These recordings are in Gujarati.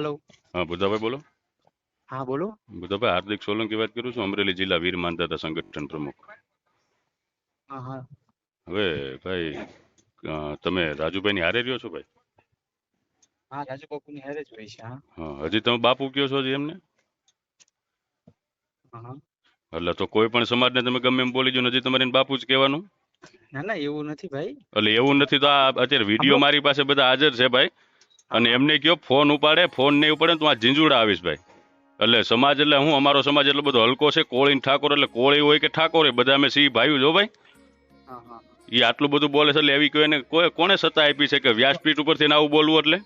હેલો હા બુધાભાઈ બોલો. હા બોલો. બુધાભાઈ હાર્દિક સોલંકી વાત કરું છું અમરેલી જિલ્લા વીર માનદાતા સંગઠન પ્રમુખ. હા હા. હવે ભાઈ તમે રાજુભાઈ ની હારે રહ્યો છો ભાઈ? હા રાજુ બાપુની હારે જ હોય છે હા. હજી તમે બાપુ કયો છો હજી એમને? એટલે તો કોઈ પણ સમાજને તમે ગમે એમ બોલી જો હજી તમારે બાપુ જ કહેવાનું? ના ના એવું નથી ભાઈ. એટલે એવું નથી તો આ અત્યારે વીડિયો મારી પાસે બધા હાજર છે ભાઈ. અને એમને કયો ફોન ઉપાડે ફોન નહીં ઉપાડે તો આ ઝીંઝુડા આવીશ ભાઈ. એટલે સમાજ એટલે હું અમારો સમાજ એટલો બધો હલકો છે કોળી ઠાકોર એટલે કોળી હોય કે ઠાકોર હોય બધા અમે સિંહ ભાઈ જો ભાઈ. એ આટલું બધું બોલે છે એટલે એવી કોઈને કોઈ કોને સત્તા આપી છે કે વ્યાસપીઠ ઉપરથી એને આવું બોલવું એટલે?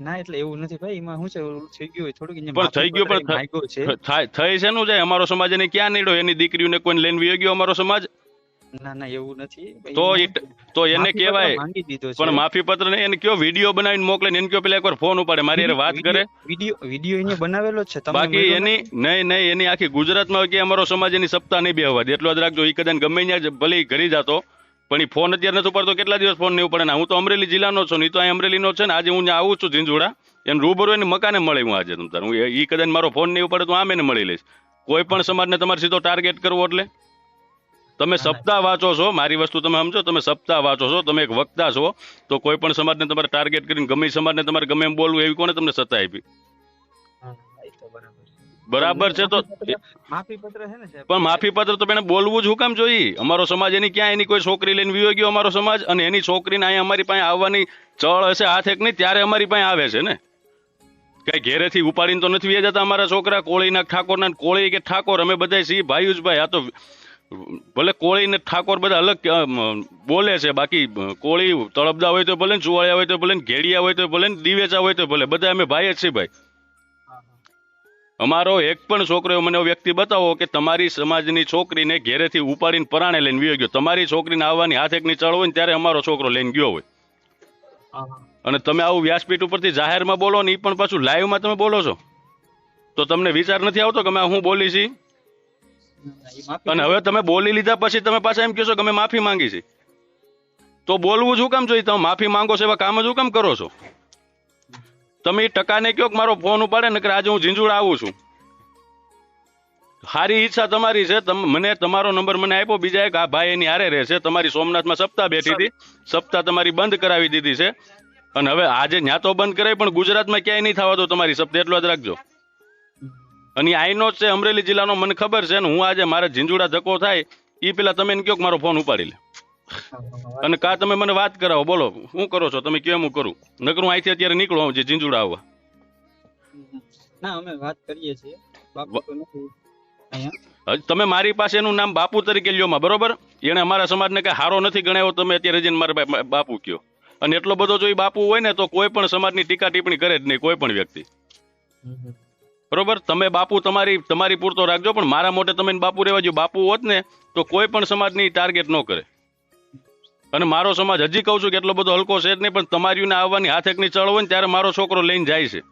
ના એટલે એવું નથી ભાઈ એમાં શું છે થઈ ગયું થોડુંક પણ થઈ ગયું પણ થઈ છે. નું જાય? અમારો સમાજ એને ક્યાં નીડો એની દીકરીઓને કોઈ લઈને વયો ગયો અમારો સમાજ? ના ના એવું નથી. તો તો એને કહેવાય પણ માફી પત્ર ને એને કયો વીડિયો બનાવીને મોકલે ને એને કયો પેલા એકવાર ફોન ઉપાડે મારી હારે વાત કરે. વીડિયો વીડિયો એને બનાવેલો છે. તમે બાકી એની નહીં નહીં એની આખી ગુજરાતમાં કે અમારો સમાજ એની સપ્તાહ નહીં બેહવા દે. એટલો જ રાખજો એ કદાચ ગમે ત્યાં ભલે ઘરે જાતો પણ એ ફોન અત્યારે નથી ઉપાડતો કેટલા દિવસ ફોન નહીં ઉપાડે? ને હું તો અમરેલી જિલ્લાનો છું ને ઈ તો અહીં અમરેલીનો છે ને આજે હું ત્યાં આવું છું ઝીંઝુડા એને રૂબરૂ એને મકાને મળે હું આજે તમ તાર. હું એ- કદાચ મારો ફોન નહીં ઉપાડે તો આમ ને મળી લઈશ. કોઈ પણ સમાજને તમારે સીધો ટાર્ગેટ કરવો એટલે? તમે સપ્તાહ વાંચો છો મારી વસ્તુ તમે સમજો તમે સપ્તાહ વાંચો છો તમે એક વક્તા છો તો કોઈ પણ સમાજને તમારે ટાર્ગેટ કરીને ગમે સમાજને તમારે ગમે એમ બોલવું એવી કોને તમને સત્તા આપી? બરાબર છે. તો પણ માફી પત્ર તો એને બોલવું જ હું કામ જોઈએ? અમારો સમાજ એની ક્યાં એની કોઈ છોકરી લઈને વિયો ગયો અમારો સમાજ? અને એની છોકરીને અહીંયા અમારી પાસે આવવાની ચળ હશે હાથ એક નહીં ત્યારે અમારી પાસે આવે છે ને? કઈ ઘેરેથી ઉપાડીને તો નથી જતા અમારા છોકરા કોળીના ઠાકોરના ના કોળી કે ઠાકોર અમે બધા સી ભાઈ જ ભાઈ આ તો ભલે કોળી ને ઠાકોર બધા અલગ બોલે છે બાકી કોળી તળપદા હોય તો ભલે ને હોય તો ભલે ઘેડિયા હોય તો ભલે દિવેચા હોય તો ભલે બધા અમે ભાઈ જ છીએ ભાઈ. અમારો એક પણ છોકરો મને વ્યક્તિ બતાવો કે તમારી સમાજની છોકરીને ઘેરેથી ઉપાડીને પરાણે લઈને વિયો ગયો તમારી છોકરીને આવવાની હાથ એકની ચળ હોય ત્યારે અમારો છોકરો લઈને ગયો હોય. અને તમે આવું વ્યાસપીઠ ઉપરથી જાહેરમાં બોલો ને એ પણ પાછું લાઈવમાં તમે બોલો છો તો તમને વિચાર નથી આવતો કે અમે હું બોલી છી ના, એ માફી અને હવે તમે બોલી લીધા પછી તમે પાછા એમ કહેશો કે અમે માફી માંગી છે. તો બોલવું શું કામ જોઈએ? તમે માફી માંગો છો એવા કામ જ શું કામ કરો છો? તમે એ ટકાને કયો કે મારો ફોન ઉપાડે ને કે આજે હું ઝીંઝુડ આવું છું. સારી ઈચ્છા તમારી છે. તમ મને તમારો નંબર મને આપ્યો. બીજા એક આ ભાઈ એની હારે રહે છે તમારી સોમનાથમાં સપ્તાહ બેઠી હતી. સપ્તાહ તમારી બંધ કરાવી દીધી છે. અને હવે આજે ન્યા તો બંધ કરાવી પણ ગુજરાતમાં ક્યાંય નહીં થવા દો તમારી સપ્તાહ. એટલો જ રાખજો. અને આઈનો છે અમરેલી જિલ્લાનો મને ખબર છે ને હું આજે મારે ઝીંઝુડા ધક્કો થાય એ પેલા તમે એને કે મારો ફોન ઉપાડી લે. હા, હા, અને કા તમે મને વાત કરાવો બોલો શું કરો છો? તમે કેમ હું કરું? નકરું અહીંથી અત્યારે નીકળો જે ઝીંઝુડા આવવા. ના અમે વાત કરીએ છીએ. તમે મારી પાસે એનું નામ બાપુ તરીકે લ્યો માં બરોબર? એને અમારા સમાજને કઈ હારો નથી ગણાયો તમે અત્યારે જઈને મારા બાપુ કયો. અને એટલો બધો જો એ બાપુ હોય ને તો કોઈ પણ સમાજની ટીકા ટિપ્પણી કરે જ નહીં કોઈ પણ વ્યક્તિ. બરોબર? તમે બાપુ તમારી તમારી પૂરતો રાખજો, પણ મારા મોટે તમે બાપુ રહેવા જો બાપુ હોત ને, તો કોઈ પણ સમાજની ટાર્ગેટ ન કરે. અને મારો સમાજ, હજી કહું છું કે એટલો બધો હલકો છે જ નહીં, પણ તમારીને આવવાની હાથ એકની ચળ હોય ને, ત્યારે મારો છોકરો લઈને જાય છે.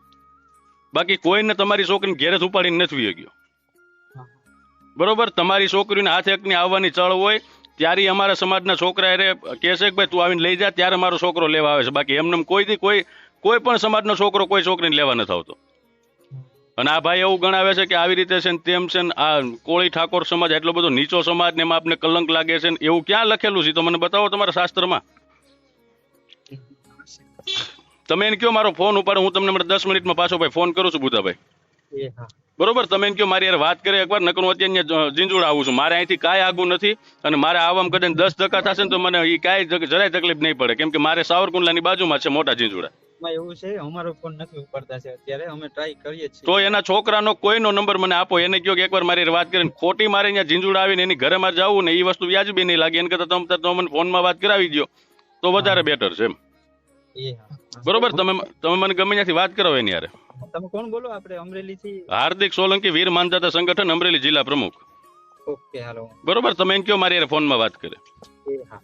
બાકી કોઈને તમારી છોકરીને ઘેરે ઉપાડીને નથી ગયો બરોબર? તમારી છોકરીને હાથ એકની આવવાની ચળ હોય, ત્યારે અમારા સમાજના છોકરા અરે કહેશે કે ભાઈ, તું આવીને લઈ જા, ત્યારે મારો છોકરો લેવા આવે છે. બાકી એમને એમ કોઈથી કોઈ કોઈ પણ સમાજનો છોકરો કોઈ છોકરીને લેવા નથી આવતો. અને આ ભાઈ એવું ગણાવે છે કે આવી રીતે છે ને તેમ છે ને આ કોળી ઠાકોર સમાજ એટલો બધો નીચો સમાજ ને એમાં આપને કલંક લાગે છે ને એવું ક્યાં લખેલું છે? તો મને બતાવો તમારા શાસ્ત્રમાં. તમે એને કયો મારો ફોન ઉપાડો હું તમને હમણાં દસ મિનિટમાં પાછો ભાઈ ફોન કરું છું બુધાભાઈ બરોબર? તમે એમ કયો મારી યાર વાત કરે એકવાર નકર હું અત્યારે અહીંયા આવું છું. મારે અહીંથી કાંઈ આગું નથી અને મારે આવવામાં કદાચ દસ ટકા થશે ને તો મને એ કાંઈ જરાય તકલીફ નહીં પડે. કેમ કે મારે સાવરકુંડલાની બાજુમાં છે મોટા ઝીંઝુડા. એમાં એવું છે? અમારો ફોન નથી ઉપાડતા છે. અત્યારે અમે ટ્રાય કરીએ છીએ. તો એના છોકરાનો કોઈનો નંબર મને આપો. એને કયો કે એકવાર મારી વાત કરીને ખોટી મારે અહીંયા ઝીંઝુડ આવીને એની ઘરે મારે જવું ને એ વસ્તુ વ્યાજબી નહીં લાગે. એને કરતા તમે તમે મને ફોનમાં વાત કરાવી દો તો વધારે બેટર છે એમ. બરોબર? તમે તમે મને ગમે ત્યાંથી વાત કરો એની યારે તમે કોણ બોલો? આપણે અમરેલી થી હાર્દિક સોલંકી વીર માનદાતા સંગઠન અમરેલી જિલ્લા પ્રમુખ. ઓકે હાલો. બરોબર? તમે એને કહો મારી ફોન ફોનમાં વાત કરે. હા.